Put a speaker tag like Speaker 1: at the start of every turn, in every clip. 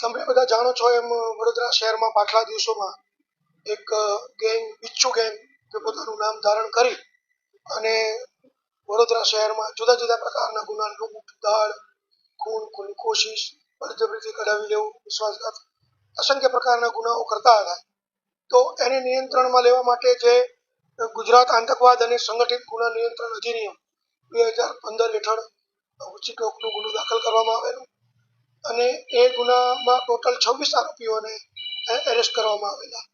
Speaker 1: તમે બધા જાણો છો એમ વડોદરા શહેરમાં પાછલા દિવસોમાં એક ગેંગ, બિચ્છુ ગેંગ કે પોતાનું નામ ધારણ કરી અને વડોદરા શહેરમાં જુદા જુદા પ્રકારના ગુના, લૂંટ, દાળ, ખૂન ખૂનની કોશિશ, બળજબરીથી કઢાવી લેવું, વિશ્વાસઘાત, અસંખ્ય પ્રકારના ગુનાઓ કરતા હતા. તો એને નિયંત્રણમાં લેવા માટે જે ગુજરાત આતંકવાદ અને સંગઠિત ગુના નિયંત્રણ અધિનિયમ બે હજાર પંદર હેઠળ ઉચિત ગુનો દાખલ કરવામાં આવેલો. અને એ ગુનામાં ટોટલ છવ્વીસ આરોપીઓને એરેસ્ટ કરવામાં આવેલા.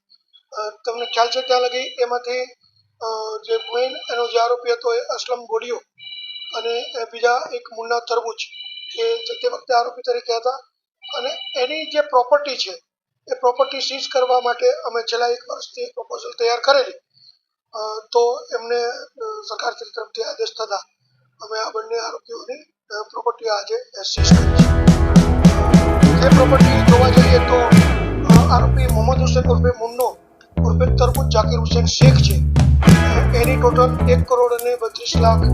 Speaker 1: તમને ખ્યાલ છે ત્યાં લગી એમાંથી જે મેઇન એનો જે આરોપી હતો એ અસલમ ગોડિયો અને બીજા એક મુન્ના તરબૂચ એ તે વખતે આરોપી તરીકે હતા. અને એની જે પ્રોપર્ટી છે એ પ્રોપર્ટી સીઝ કરવા માટે અમે છેલ્લા એક વર્ષથી પ્રપોઝલ તૈયાર કરેલી. તો એમને અ, સરકાર તરફથી આદેશ થતા અમે આ બંને આરોપીઓની પ્રોપર્ટી આજે સીઝ કરી છે. જે પ્રોપર્ટી જોવા જઈએ તો આરોપી મોહમ્મદ હુસેન ઉર્ફે મુન્નો ઉર્ફે તરબૂચ જાકીર હુસેન શેખ છે. એની ટોટલ એક કરોડ અને બત્રીસ લાખ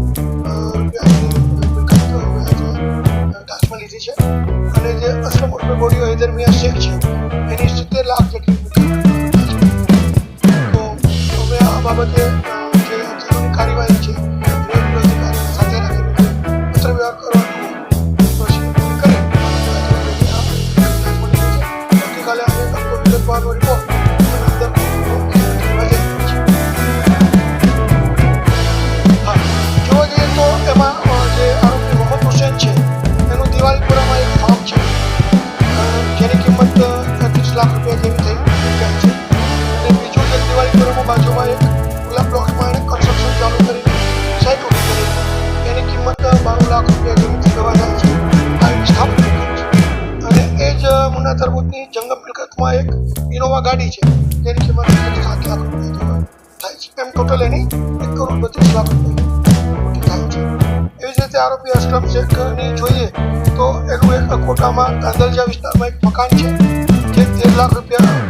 Speaker 1: ટાચમાં લીધી છે. અને જે અસલમ ઉર્ફે ગોડીઓ હૈદર મિયા શેખ છે. એની સિત્તેર લાખ જેટલી તો હવે આ બાબતે ગાડી છે. તેની કિંમત સાત લાખ રૂપિયા થાય છે. એમ ટોટલ એની એક કરોડ બત્રીસ લાખ રૂપિયા. થાય છે. એવી જ રીતે આરોપી અસલમ શેખની જોઈએ તો એનું એક કોટામાં ગાંધલજા વિસ્તારમાં એક મકાન છે, જે તેર લાખ રૂપિયાની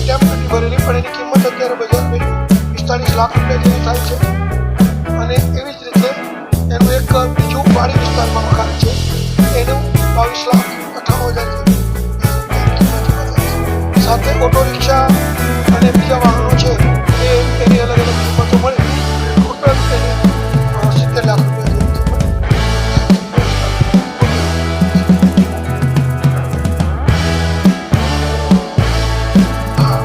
Speaker 1: સ્ટેમ્પ ડ્યુટી ભરેલી, પણ એની કિંમત અત્યારે બજાર વેલ્યુ પિસ્તાળીસ લાખ રૂપિયા જેવી થાય છે. અને એવી જ રીતે એનું એક બીજું વાડી વિસ્તારમાં મકાન છે, એનું બાવીસ લાખ સાથે ઓટો રિક્ષા અને બીજા વાહનો છે એ એની અલગ અલગ કિંમતો મળી ટોટલ એને અ, સિત્તેર લાખ રૂપિયા જેવી કિંમત હા.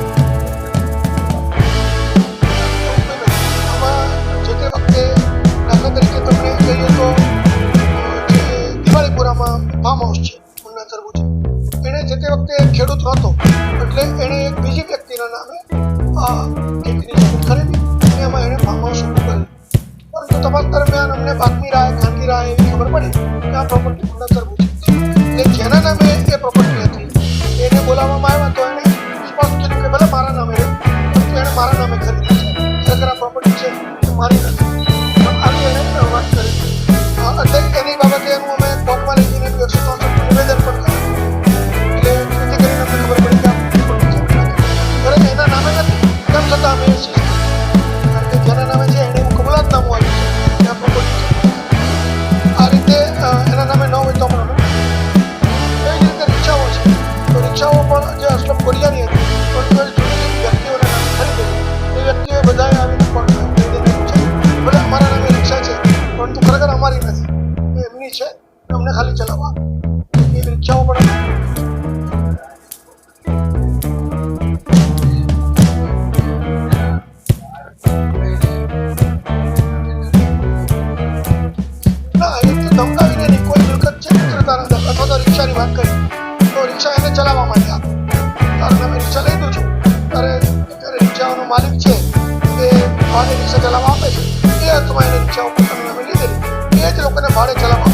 Speaker 1: વખતે ખેડૂત હતો. એટલે એણે એક બીજી વ્યક્તિના નામે આ ખેતીની જમીન ખરીદી અને એમાં એણે ફાર્મર શરૂ કર્યું. પરંતુ તપાસ દરમિયાન અમને બાતમી રાય, ખાનગી રાય એવી ખબર પડી કે આ પ્રોપર્ટી મુન્ના છે એટલે જેના નામે એ પ્રોપર્ટી હતી, એને બોલાવવામાં આવ્યા તો એણે સ્પષ્ટ કીધું કે ભલે મારા નામે એણે મારા નામે ખરીદી છે. ખરેખર આ પ્રોપર્ટી છે મિલકત ખાલી દમ અથવા તો રિક્ષાની વાત કરી. તો રિક્ષા એને ચલાવવા આપે કારણ રિક્ષા લઈ દઉં છું. ત્યારે ત્યારે માલિક છે, એ ભાડે રિક્ષા ચલાવવા આપે છે. એ અર્થમાં એને રિક્ષાઓ તમે અમે લીધેલી. એ જ લોકોને ભાડે ચલાવવા